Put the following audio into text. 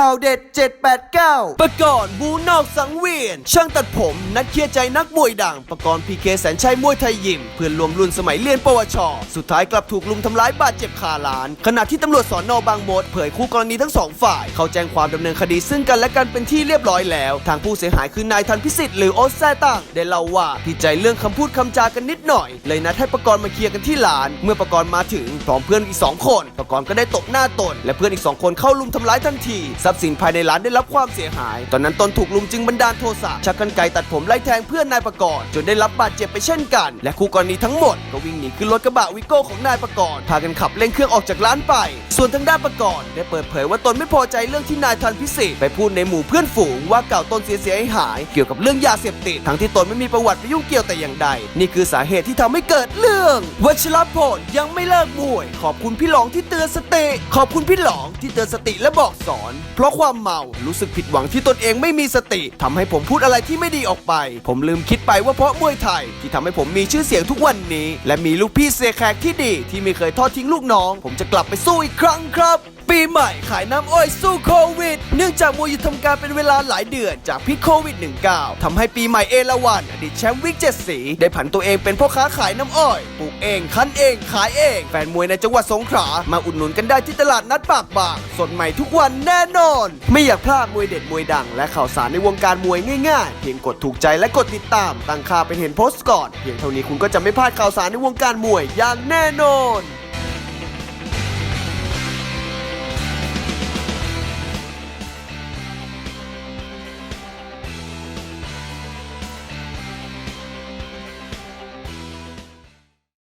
ข่าวเด็ด 789 ประกอบบูนอกสังเวียน ช่างตัดผมนักเคลียร์ใจนักมวยดังประกอบพีเคแสนชัยมวยไทยยิม เพื่อนรวมรุ่นสมัยเรียนปวช สุดท้ายกลับถูกลุมทำร้ายบาดเจ็บคาลาน ขณะที่ตำรวจสอนอบางมดเผยคู่กรณีทั้งสองฝ่าย เขาแจ้งความดำเนินคดีซึ่งกันและกันเป็นที่เรียบร้อยแล้ว ทางผู้เสียหายคือนายทันพิสิทธิ์หรือโอ๊ตแซ่ตั้งได้เล่าว่าที่ใจเรื่องคำพูดคำจากันนิดหน่อย เลยนัดให้ประกรณ์มาเคลียร์กันที่ร้าน เมื่อประกรณ์มาถึงพร้อมเพื่อนอีกสองคนประกรณ์ก็ได้ตบหน้าตน และเพื่อนอีกสองคนเข้าลุมทำร้ายทันทีทรัพย์สินภายในร้านได้รับความเสียหาย ตอนนั้นตนถูกลุมจึงบันดาลโทสะชักกันไกตัดผมไล่แทงเพื่อนนายประกรณ์จนได้รับบาดเจ็บไปเช่นกัน และคู่กรณีทั้งหมดก็วิ่งหนีขึ้นรถกระบะวิโก้ของนายประกรณ์พากันขับเร่งเครื่องออกจากร้านไป ส่วนทางด้านประกรณ์ได้เปิดเผยว่าตนไม่พอใจเรื่องที่นายทันพิสิทธิ์ไปพูดในหมู่เพื่อนฝูงว่าเก่าตนเสียเสียหาย เกี่ยวกับเรื่องยาเสพติดทั้งที่ตนไม่มีประวัติไปยุ่งเกี่ยวแต่อย่างใด นี่คือสาเหตุที่ทำให้เกิดเรื่องวัชรพลยังไม่เลิกมวย ขอบคุณพี่หลองที่เตือนสติ ขอบคุณพี่หลองที่เตือนสติและบอกสอนเพราะความเมารู้สึกผิดหวังที่ตนเองไม่มีสติทำให้ผมพูดอะไรที่ไม่ดีออกไป ผมลืมคิดไปว่าเพราะมวยไทย ที่ทำให้ผมมีชื่อเสียงทุกวันนี้ และมีลูกพี่เสียแขกที่ดี ที่ไม่เคยทอดทิ้งลูกน้อง ผมจะกลับไปสู้อีกครั้งครับปีใหม่ขายน้ำอ้อยสู้โควิด เนื่องจากมวยหยุดทำการเป็นเวลาหลายเดือนจากพิษโควิด -19 ทำให้ปีใหม่เอราวันอดีตแชมป์วิกเจ็ดสี ได้ผันตัวเองเป็นพ่อค้าขายน้ำอ้อยปลูกเองคั้นเองขายเอง แฟนมวยในจังหวัดสงขลามาอุดหนุนกันได้ที่ตลาดนัดปากบางสดใหม่ทุกวันแน่นอน ไม่อยากพลาดมวยเด็ดมวยดัง และข่าวสารในวงการมวยง่ายๆ เพียงกดถูกใจและกดติดตามตั้งค่าเป็นเห็นโพสต์ก่อนเพียงเท่านี้คุณก็จะไม่พลาดข่าวสารในวงการมวยอย่างแน่นอน